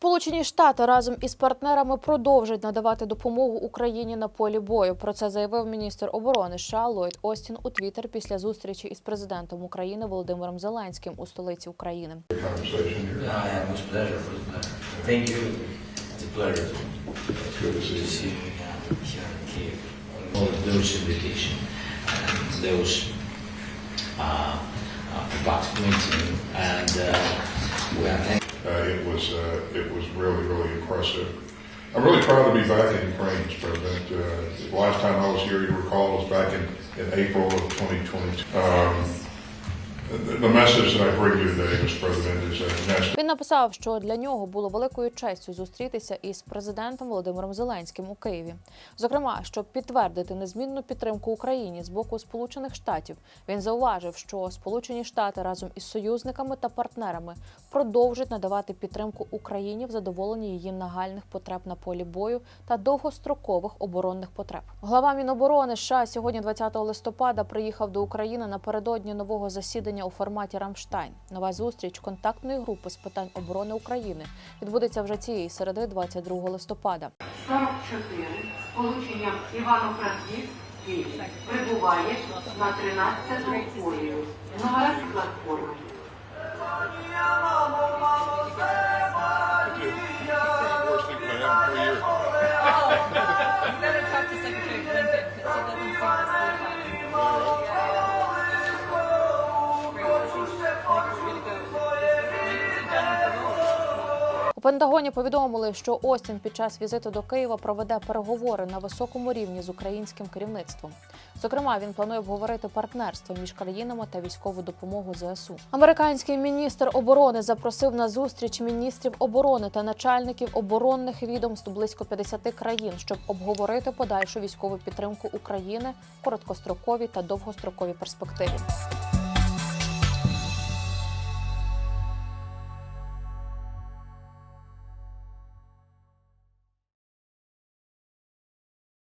Сполучені Штати разом із партнерами продовжать надавати допомогу Україні на полі бою. Про це заявив міністр оборони США Ллойд Остін у Твіттер після зустрічі із президентом України Володимиром Зеленським у столиці України. Uh, it was, uh, it was really, really impressive. I'm really proud to be back in Ukraine, President. Uh, the last time I was here, you recall, was back in, in April of 2022. Um, Він написав, що для нього було великою честю зустрітися із президентом Володимиром Зеленським у Києві. Зокрема, щоб підтвердити незмінну підтримку Україні з боку Сполучених Штатів. Він зауважив, що Сполучені Штати разом із союзниками та партнерами продовжать надавати підтримку Україні в задоволенні її нагальних потреб на полі бою та довгострокових оборонних потреб. Глава Міноборони США сьогодні, 20 листопада, приїхав до України напередодні нового засідання у форматі Рамштайн. Нова зустріч контактної групи з питань оборони України відбудеться вже цієї середи, 22 листопада. 44 з полученням Івано-Франківськ прибуває на 13-ту колію. Нова платформа. У Пентагоні повідомили, що Остін під час візиту до Києва проведе переговори на високому рівні з українським керівництвом. Зокрема, він планує обговорити партнерство між країнами та військову допомогу ЗСУ. Американський міністр оборони запросив на зустріч міністрів оборони та начальників оборонних відомств близько 50 країн, щоб обговорити подальшу військову підтримку України короткостроковій та довгостроковій перспективі.